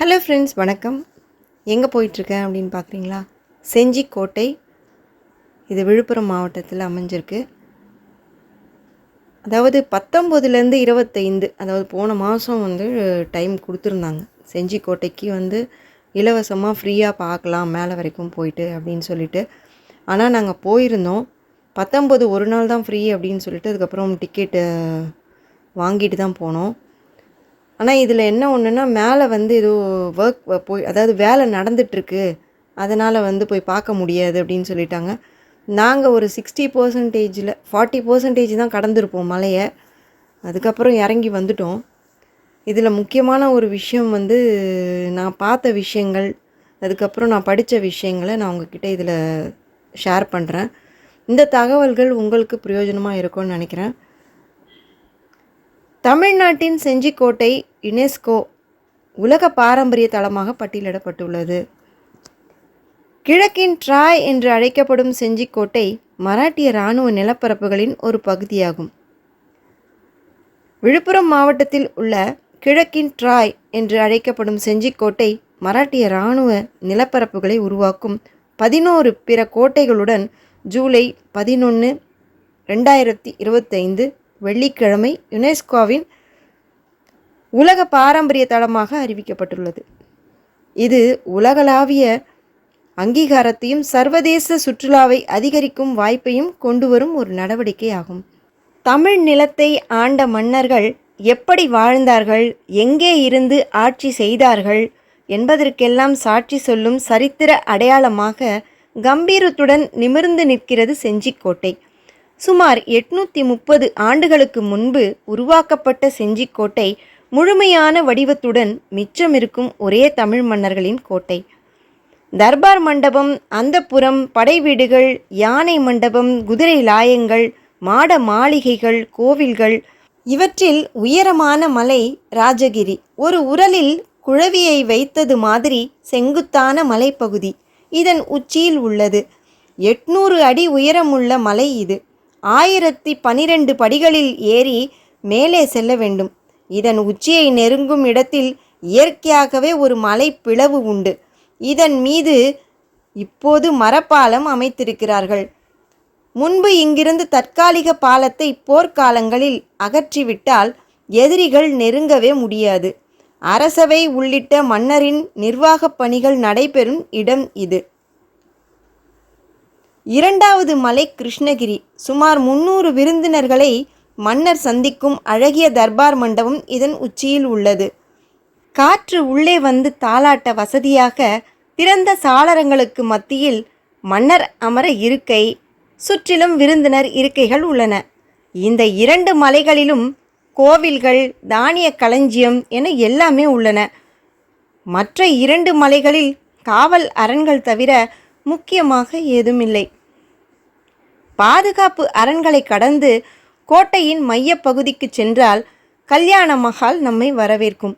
Hello friends வணக்கம். எங்கே போயிட்டுருக்கேன் அப்படின்னு பார்க்குறீங்களா? செஞ்சி கோட்டை இது விழுப்புரம் மாவட்டத்தில் அமைஞ்சிருக்கு. அதாவது பத்தொம்போதுலேருந்து இருபத்தைந்து அதாவது போன மாதம் வந்து டைம் கொடுத்துருந்தாங்க. செஞ்சி கோட்டைக்கு வந்து இலவசமாக ஃப்ரீயாக பார்க்கலாம் மேலே வரைக்கும் போயிட்டு அப்படின்னு சொல்லிட்டு. ஆனால் நாங்கள் போயிருந்தோம். பத்தொம்போது ஒரு நாள் தான் ஃப்ரீ அப்படின்னு சொல்லிட்டு அதுக்கப்புறம் டிக்கெட்டு வாங்கிட்டு தான் போனோம். ஆனால் இதில் என்ன ஒன்றுனா மேலே வந்து ஏதோ ஒர்க் போய் அதாவது வேலை நடந்துட்டுருக்கு. அதனால் வந்து போய் பார்க்க முடியாது அப்படின்னு சொல்லிட்டாங்க. நாங்கள் ஒரு சிக்ஸ்டி பர்சன்டேஜில் ஃபார்ட்டி பர்சன்டேஜ் தான் கடந்திருப்போம் மலையை. அதுக்கப்புறம் இறங்கி வந்துட்டோம். இதில் முக்கியமான ஒரு விஷயம் வந்து நான் பார்த்த விஷயங்கள் அதுக்கப்புறம் நான் படித்த விஷயங்களை நான் உங்ககிட்ட இதில் ஷேர் பண்ணுறேன் இந்த தகவல்கள் உங்களுக்கு பிரயோஜனமாக இருக்கும்னு நினைக்கிறேன். தமிழ்நாட்டின் செஞ்சிக்கோட்டை யுனெஸ்கோ உலக பாரம்பரிய தளமாக பட்டியலிடப்பட்டுள்ளது. கிழக்கின் ட்ராய் என்று அழைக்கப்படும் செஞ்சிக்கோட்டை மராட்டிய இராணுவ நிலப்பரப்புகளின் ஒரு பகுதியாகும். விழுப்புரம் மாவட்டத்தில் உள்ள கிழக்கின் ட்ராய் என்று அழைக்கப்படும் செஞ்சிக்கோட்டை மராட்டிய இராணுவ நிலப்பரப்புகளை உருவாக்கும் பதினோரு பிற கோட்டைகளுடன் ஜூலை பதினொன்று ரெண்டாயிரத்தி இருபத்தைந்து வெள்ளிக்கிழமை யுனெஸ்கோவின் உலக பாரம்பரிய தளமாக அறிவிக்கப்பட்டுள்ளது. இது உலகளாவிய அங்கீகாரத்தையும் சர்வதேச சுற்றுலாவை அதிகரிக்கும் வாய்ப்பையும் கொண்டு வரும் ஒரு நடவடிக்கை ஆகும் தமிழ் நிலத்தை ஆண்ட மன்னர்கள் எப்படி வாழ்ந்தார்கள் எங்கே இருந்து ஆட்சி செய்தார்கள் என்பதற்கெல்லாம் சாட்சி சொல்லும் சரித்திர அடையாளமாக கம்பீரத்துடன் நிமிர்ந்து நிற்கிறது செஞ்சிக்கோட்டை. சுமார் எட்நூற்றி முப்பது ஆண்டுகளுக்கு முன்பு உருவாக்கப்பட்ட செஞ்சிக்கோட்டை முழுமையான வடிவத்துடன் மிச்சமிருக்கும் ஒரே தமிழ் மன்னர்களின் கோட்டை. தர்பார் மண்டபம் அந்தப்புறம் படை வீடுகள் யானை மண்டபம் குதிரை லாயங்கள் மாட மாளிகைகள் கோவில்கள் இவற்றில் உயரமான மலை ராஜகிரி. ஒரு உரலில் குழவியை வைத்தது மாதிரி செங்குத்தான மலைப்பகுதி. இதன் உச்சியில் உள்ளது. எட்நூறு அடி உயரமுள்ள மலை இது. ஆயிரத்தி பனிரெண்டு படிகளில் ஏறி மேலே செல்ல வேண்டும். இதன் உச்சியை நெருங்கும் இடத்தில் இயற்கையாகவே ஒரு மலை பிளவு உண்டு. இதன் மீது இப்போது மரப்பாலம் அமைத்திருக்கிறார்கள். முன்பு இங்கிருந்து தற்காலிக பாலத்தை போர்க்காலங்களில் அகற்றிவிட்டால் எதிரிகள் நெருங்கவே முடியாது. அரசவை உள்ளிட்ட மன்னரின் நிர்வாகப் பணிகள் நடைபெறும் இடம் இது. இரண்டாவது மலை கிருஷ்ணகிரி. சுமார் முன்னூறு விருந்தினர்களை மன்னர் சந்திக்கும் அழகிய தர்பார் மண்டபம் இதன் உச்சியில் உள்ளது. காற்று உள்ளே வந்து தாளாட்ட வசதியாக திறந்த சாளரங்களுக்கு மத்தியில் மன்னர் அமர இருக்கை சுற்றிலும் விருந்தினர் இருக்கைகள் உள்ளன. இந்த இரண்டு மலைகளிலும் கோவில்கள் தானிய களஞ்சியம் என எல்லாமே உள்ளன. மற்ற இரண்டு மலைகளில் காவல் அரண்கள் தவிர முக்கியமாக ஏதுமில்லை. பாதுகாப்பு அரண்களை கடந்து கோட்டையின் மையப்பகுதிக்கு சென்றால் கல்யாண மகால் நம்மை வரவேற்கும்.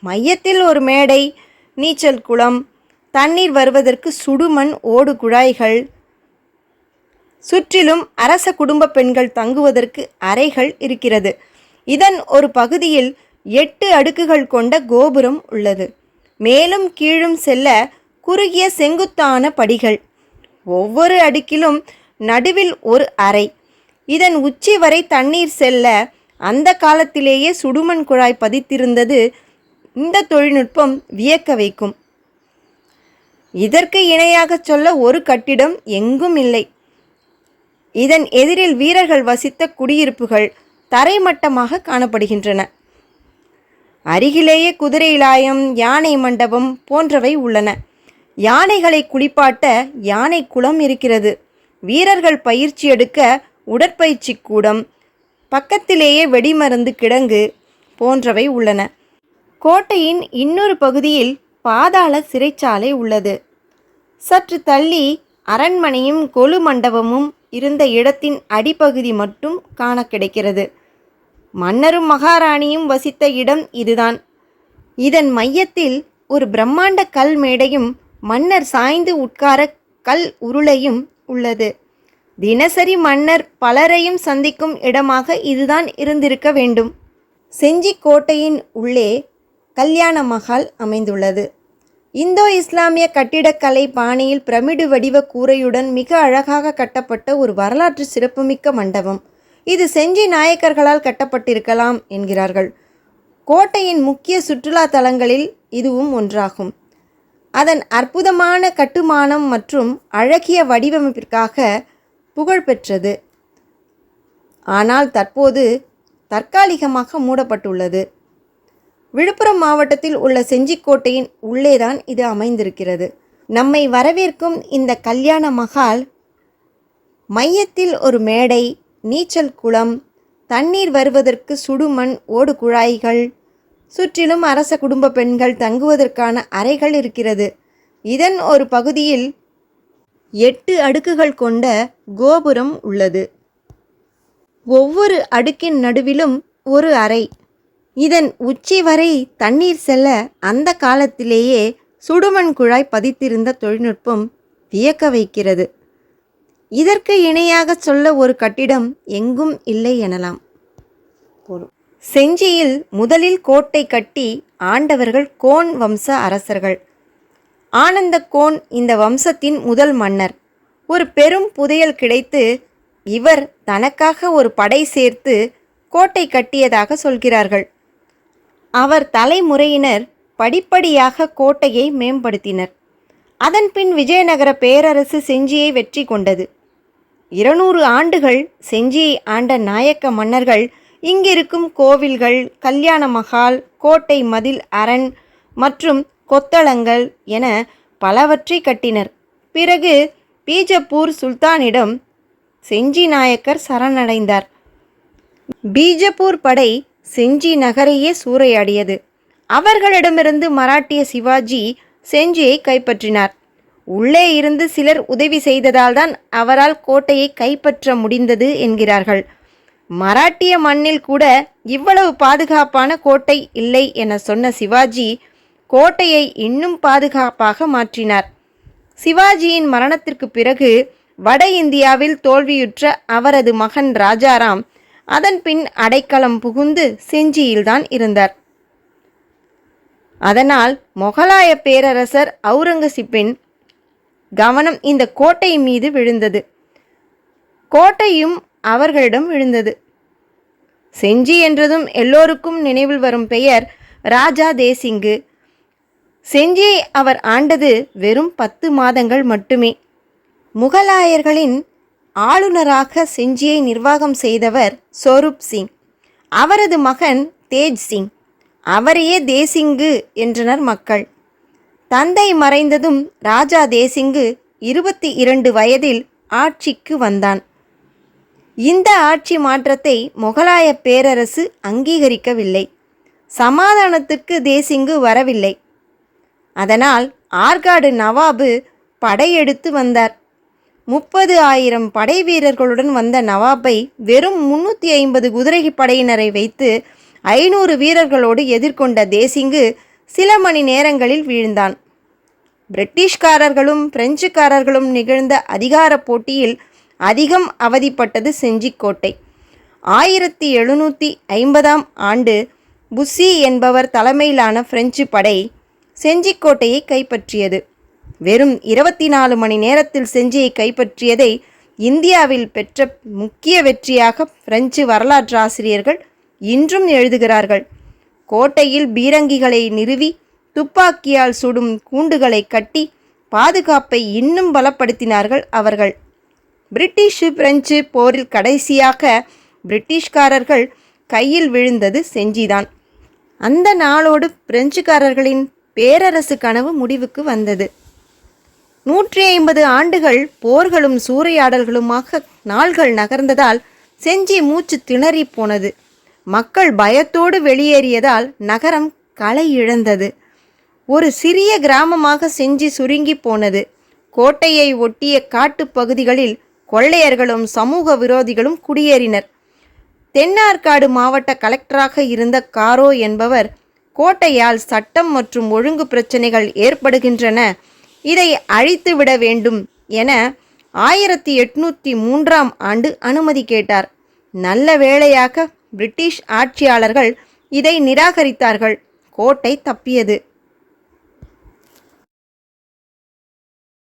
மையத்தில் ஒரு மேடை நீச்சல் குளம் தண்ணீர் வருவதற்கு சுடுமண் ஓடு குழாய்கள். சுற்றிலும் அரச குடும்ப பெண்கள் தங்குவதற்கு அறைகள் இருக்கிறது. இதன் ஒரு பகுதியில் எட்டு அடுக்குகள் கொண்ட கோபுரம் உள்ளது. மேலும் கீழும் செல்ல குறுகிய செங்குத்தான படிகள். ஒவ்வொரு அடுக்கிலும் நடுவில் ஒரு அறை. இதன் உச்சி வரை தண்ணீர் செல்ல அந்த காலத்திலேயே சுடுமண் குழாய் பதித்திருந்தது. இந்த தொழில்நுட்பம் வியக்க வைக்கும். இதற்கு இணையாக சொல்ல ஒரு கட்டிடம் எங்கும் இல்லை. இதன் எதிரில் வீரர்கள் வசித்த குடியிருப்புகள் தரைமட்டமாக காணப்படுகின்றன. அருகிலேயே குதிரைலாயம் யானை மண்டபம் போன்றவை உள்ளன. யானைகளை குளிப்பாட்ட யானை குளம் இருக்கிறது. வீரர்கள் பயிற்சி எடுக்க உடற்பயிற்சி கூடம் பக்கத்திலேயே வெடிமருந்து கிடங்கு போன்றவை உள்ளன. கோட்டையின் இன்னொரு பகுதியில் பாதாள சிறைச்சாலை உள்ளது. சற்று தள்ளி அரண்மனையும் கொலு மண்டபமும் இருந்த இடத்தின் அடிப்பகுதி மட்டும் காண கிடைக்கிறது. மன்னரும் மகாராணியும் வசித்த இடம் இதுதான். இதன் மையத்தில் ஒரு பிரம்மாண்ட கல் மேடையும் மன்னர் சாய்ந்து உட்கார கல் உருளையும் உள்ளது. தினசரி மன்னர் பலரையும் சந்திக்கும் இடமாக இதுதான் இருந்திருக்க வேண்டும். செஞ்சி கோட்டையின் உள்ளே கல்யாண மஹால் அமைந்துள்ளது. இந்தோ இஸ்லாமிய கட்டிடக்கலை பாணியில் பிரமிடு வடிவ கூரையுடன் மிக அழகாக கட்டப்பட்ட ஒரு வரலாற்று சிறப்புமிக்க மண்டபம். இது செஞ்சி நாயக்கர்களால் கட்டப்பட்டிருக்கலாம் என்கிறார்கள். கோட்டையின் முக்கிய சுற்றுலா தலங்களில் இதுவும் ஒன்றாகும். அதன் அற்புதமான கட்டுமானம் மற்றும் அழகிய வடிவமைப்பிற்காக புகழ்பெற்றது. ஆனால் தற்போது தற்காலிகமாக மூடப்பட்டுள்ளது. விழுப்புரம் மாவட்டத்தில் உள்ள செஞ்சிக்கோட்டையின் உள்ளேதான் இது அமைந்திருக்கிறது. நம்மை வரவேற்கும் இந்த கல்யாண மகால் மையத்தில் ஒரு மேடை நீச்சல் குளம் தண்ணீர் வருவதற்கு சுடுமண் ஓடு குழாய்கள் சுற்றிலும் அரச குடும்ப பெண்கள் தங்குவதற்கான அறைகள் இருக்கிறது. இதன் ஒரு பகுதியில் எட்டு அடுக்குகள் கொண்ட கோபுரம் உள்ளது. ஒவ்வொரு அடுக்கின் நடுவிலும் ஒரு அறை. இதன் உச்சி வரை தண்ணீர் செல்ல அந்த காலத்திலேயே சுடுமண் குழாய் பதித்திருந்த தொழில்நுட்பம் வியக்க வைக்கிறது. இதற்கு இணையாக சொல்ல ஒரு கட்டிடம் எங்கும் இல்லை எனலாம். செஞ்சியில் முதலில் கோட்டை கட்டி ஆண்டவர்கள் கோன் வம்ச அரசர்கள் ஆனந்தக்கோன் இந்த வம்சத்தின் முதல் மன்னர். ஒரு பெரும் புதையல் கிடைத்து இவர் தனக்காக ஒரு படை சேர்த்து கோட்டை கட்டியதாக சொல்கிறார்கள். அவர் தலைமுறையினர் படிப்படியாக கோட்டையை மேம்படுத்தினர். அதன்பின் விஜயநகர பேரரசு செஞ்சியை வெற்றி கொண்டது. இருநூறு ஆண்டுகள் செஞ்சியை ஆண்ட நாயக்க மன்னர்கள் இங்கிருக்கும் கோவில்கள் கல்யாண மகால் கோட்டை மதில் அரண் மற்றும் கொத்தளங்கள் என பலவற்றை கட்டினர். பிறகு பீஜப்பூர் சுல்தானிடம் செஞ்சி நாயக்கர் சரணடைந்தார். பீஜப்பூர் படை செஞ்சி நகரையே சூறையாடியது. அவர்களிடமிருந்து மராட்டிய சிவாஜி செஞ்சியை கைப்பற்றினார். உள்ளே இருந்து சிலர் உதவி செய்ததால்தான் அவரால் கோட்டையை கைப்பற்ற முடிந்தது என்கிறார்கள். மராட்டிய மண்ணில் கூட இவ்வளவு பாதுகாப்பான கோட்டை இல்லை என சொன்ன சிவாஜி கோட்டையை இன்னும் பாதுகாப்பாக மாற்றினார். சிவாஜியின் மரணத்திற்கு பிறகு வட இந்தியாவில் தோல்வியுற்ற அவரது மகன் ராஜாராம் அதன் பின் அடைக்கலம் புகுந்து செஞ்சியில்தான் இருந்தார். அதனால் மொகலாய பேரரசர் அவுரங்கசீப்பின் கவனம் இந்த கோட்டை மீது விழுந்தது. கோட்டையும் அவர்களிடம் விழுந்தது. செஞ்சி என்றதும் எல்லோருக்கும் நினைவில் வரும் பெயர் ராஜா தேசிங்கு. செஞ்சியை அவர் ஆண்டது வெறும் பத்து மாதங்கள் மட்டுமே. முகலாயர்களின் ஆளுநராக செஞ்சியை நிர்வாகம் செய்தவர் சொரூப் சிங். அவரது மகன் தேஜ் சிங். அவரையே தேசிங்கு என்றனர் மக்கள். தந்தை மறைந்ததும் ராஜா தேசிங்கு இருபத்தி இரண்டு வயதில் ஆட்சிக்கு வந்தான். இந்த ஆட்சி மாற்றத்தை முகலாய பேரரசு அங்கீகரிக்கவில்லை. சமாதானத்துக்கு தேசிங்கு வரவில்லை. அதனால் ஆற்காடு நவாபு படையெடுத்து வந்தார். முப்பது ஆயிரம் படை வீரர்களுடன் வந்த நவாபை வெறும் முன்னூற்றி ஐம்பது குதிரை படையினரை வைத்து ஐநூறு வீரர்களோடு எதிர்கொண்ட தேசிங்கு சில மணி நேரங்களில் வீழ்ந்தான். பிரிட்டிஷ்காரர்களும் பிரெஞ்சுக்காரர்களும் நிகழ்ந்த அதிகார போட்டியில் அதிகம் அவதிப்பட்டது செஞ்சிக்கோட்டை. ஆயிரத்தி எழுநூற்றி ஐம்பதாம் ஆண்டு புஸ்ஸி என்பவர் தலைமையிலான பிரெஞ்சு படை செஞ்சிக்கோட்டையை கைப்பற்றியது. வெறும் இருபத்தி நாலு மணி நேரத்தில் செஞ்சியை கைப்பற்றியதை இந்தியாவில் பெற்ற முக்கிய வெற்றியாக பிரெஞ்சு வரலாற்றாசிரியர்கள் இன்றும் எழுதுகிறார்கள். கோட்டையில் பீரங்கிகளை நிறுவி துப்பாக்கியால் சுடும் கூண்டுகளை கட்டி பாதுகாப்பை இன்னும் பலப்படுத்தினார்கள் அவர்கள். பிரிட்டிஷு பிரெஞ்சு போரில் கடைசியாக பிரிட்டிஷ்காரர்கள் கையில் விழுந்தது செஞ்சிதான். அந்த நாளோடு பிரெஞ்சுக்காரர்களின் பேரரசு கனவு முடிவுக்கு வந்தது. நூற்றி ஐம்பது ஆண்டுகள் போர்களும் சூறையாடல்களுமாக நாள்கள் நகர்ந்ததால் செஞ்சி மூச்சு திணறி போனது. மக்கள் பயத்தோடு வெளியேறியதால் நகரம் களை இழந்தது. ஒரு சிறிய கிராமமாக செஞ்சி சுருங்கி போனது. கோட்டையை ஒட்டிய காட்டுப் பகுதிகளில் கொள்ளையர்களும் சமூக விரோதிகளும் குடியேறினர். தென்னார்காடு மாவட்ட கலெக்டராக இருந்த காரோ என்பவர் கோட்டையால் சட்டம் மற்றும் ஒழுங்கு பிரச்சனைகள் ஏற்படுகின்றன. இதை அழித்து விட வேண்டும் என ஆயிரத்தி எட்நூற்றி மூன்றாம் ஆண்டு அனுமதி கேட்டார். நல்ல வேளையாக பிரிட்டிஷ் ஆட்சியாளர்கள் இதை நிராகரித்தார்கள். கோட்டை தப்பியது.